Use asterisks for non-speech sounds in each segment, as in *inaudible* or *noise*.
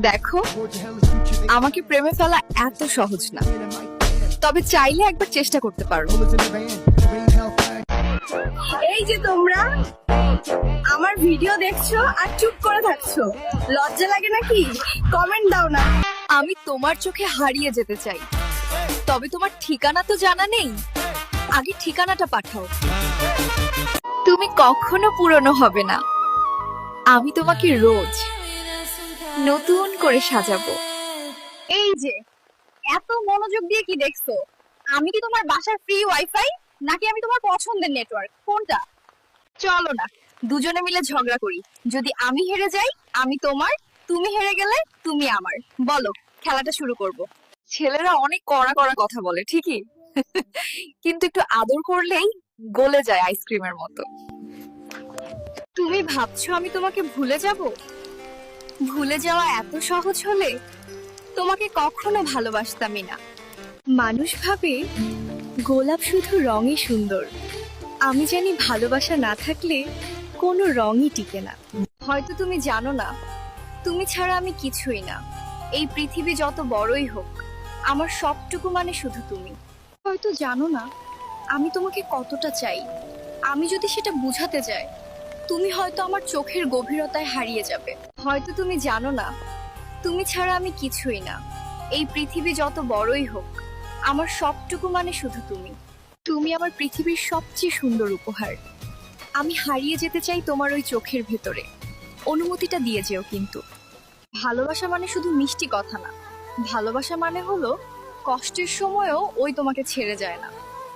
দেখো, আমাকে প্রেমে ফেলা এত সহজ না। তবে চাইলে একবার চেষ্টা করতে পারো। এই যে তোমরা, আমার ভিডিও দেখছ আর চুপ করে থাকছো। লজ্জা লাগে নাকি? কমেন্ট দাও না। আমি তোমার চোখে হারিয়ে যেতে চাই। তবে তোমার ঠিকানা তো জানা নেই। আগে ঠিকানাটা পাঠাও। তুমি কখনো পুরনো হবে না। আমি তোমাকে রোজ নতুন করে সাজাবো। এই যে, এত মনোযোগ দিয়ে কি দেখছ? আমি কি তোমার বাসার ফ্রি ওয়াইফাই নাকি আমি তোমার পছন্দের নেটওয়ার্ক কোনটা? চলো না, দুজনে মিলে ঝগড়া করি। যদি আমি হেরে যাই, আমি তোমার, তুমি হেরে গেলে তুমি আমার। বলো, খেলাটা শুরু করব। ছেলেরা অনেক কড়া কড়া কথা বলে, ঠিকই? *laughs* কিন্তু একটু আদর করলেই গলে যায় আইসক্রিমের মতো। তুমি ভাবছ আমি তোমাকে ভুলে যাব? ভুলে যাওয়া এত সহজ হলে তোমাকে কখনো ভালোবাসতামই না। মানুষ ভাবে গোলাপ শুধু রঙই সুন্দর। আমি জানি ভালোবাসা না থাকলে কোনো রঙই টিকে না। হয়তো তুমি জানো না, তুমি ছাড়া আমি কিছুই না। এই পৃথিবী যত বড়ই হোক, আমার সবটুকু মানে শুধু তুমি। হয়তো জানো না, আমি তোমাকে কতটা চাই। আমি যদি সেটা বুঝাতে যাই তুমি হয়তো আমার চোখের গভীরতায় হারিয়ে যাবে। হয়তো তুমি জানো না, তুমি ছাড়া আমি কিছুই না। এই পৃথিবী যত বড়ই হোক, আমার সবটুকু মানে শুধু তুমি। তুমি আমার পৃথিবীর সবচেয়ে সুন্দর উপহার। আমি হারিয়ে যেতে চাই তোমার ওই চোখের ভেতরে। অনুমতিটা দিয়ে যেও কিন্তু। ভালোবাসা মানে শুধু মিষ্টি কথা না। ভালোবাসা মানে হলো কষ্টের সময়ও ওই তোমাকে ছেড়ে যায় না।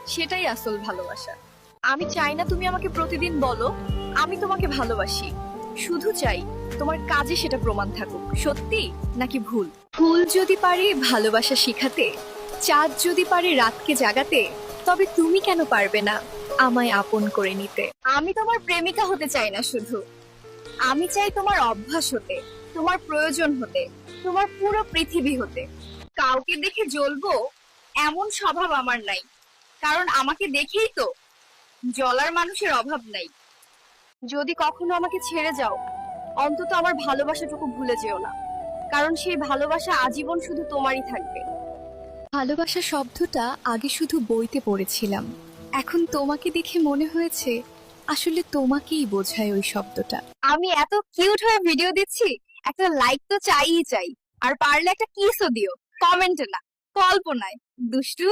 সেটাই আসল ভালোবাসা। আমি চাই না তুমি আমাকে প্রতিদিন বলো আমি তোমাকে ভালোবাসি। শুধু চাই তোমার কাজে সেটা প্রমাণ থাকুক। সত্যি নাকি ভুল? ফুল যদি পারে ভালোবাসা শিখাতে, চাঁদ যদি পারে রাতকে জাগাতে, তবে তুমি কেন পারবে না আমায় আপন করে নিতে? আমি তোমার প্রেমিকা হতে চাই না শুধু। আমি চাই তোমার অভ্যাস হতে, তোমার প্রয়োজন হতে, তোমার পুরো পৃথিবী হতে। কাউকে দেখে জ্বলবো এমন স্বভাব আমার নাই। কারণ আমাকে দেখেই তো জলার মানুষের অভাব নাই। যদি কখনো আমাকে ছেড়ে যাও অন্তত আমার ভালোবাসাটুকু ভুলে যেও না। কারণ সেই ভালোবাসা আজীবন শুধু তোমারই থাকবে। ভালোবাসা শব্দটা আগে শুধু বইতে পড়েছিলাম। এখন তোমাকে দেখে মনে হয়েছে আসলে তোমাকেই বোঝায় ওই শব্দটা। আমি এত কিউট হয়ে ভিডিও দিচ্ছি একটা লাইক তো চাইই চাই। আর পারলে একটা কিসও দিও। কমেন্টে না কল্পনায়। দুষ্টু?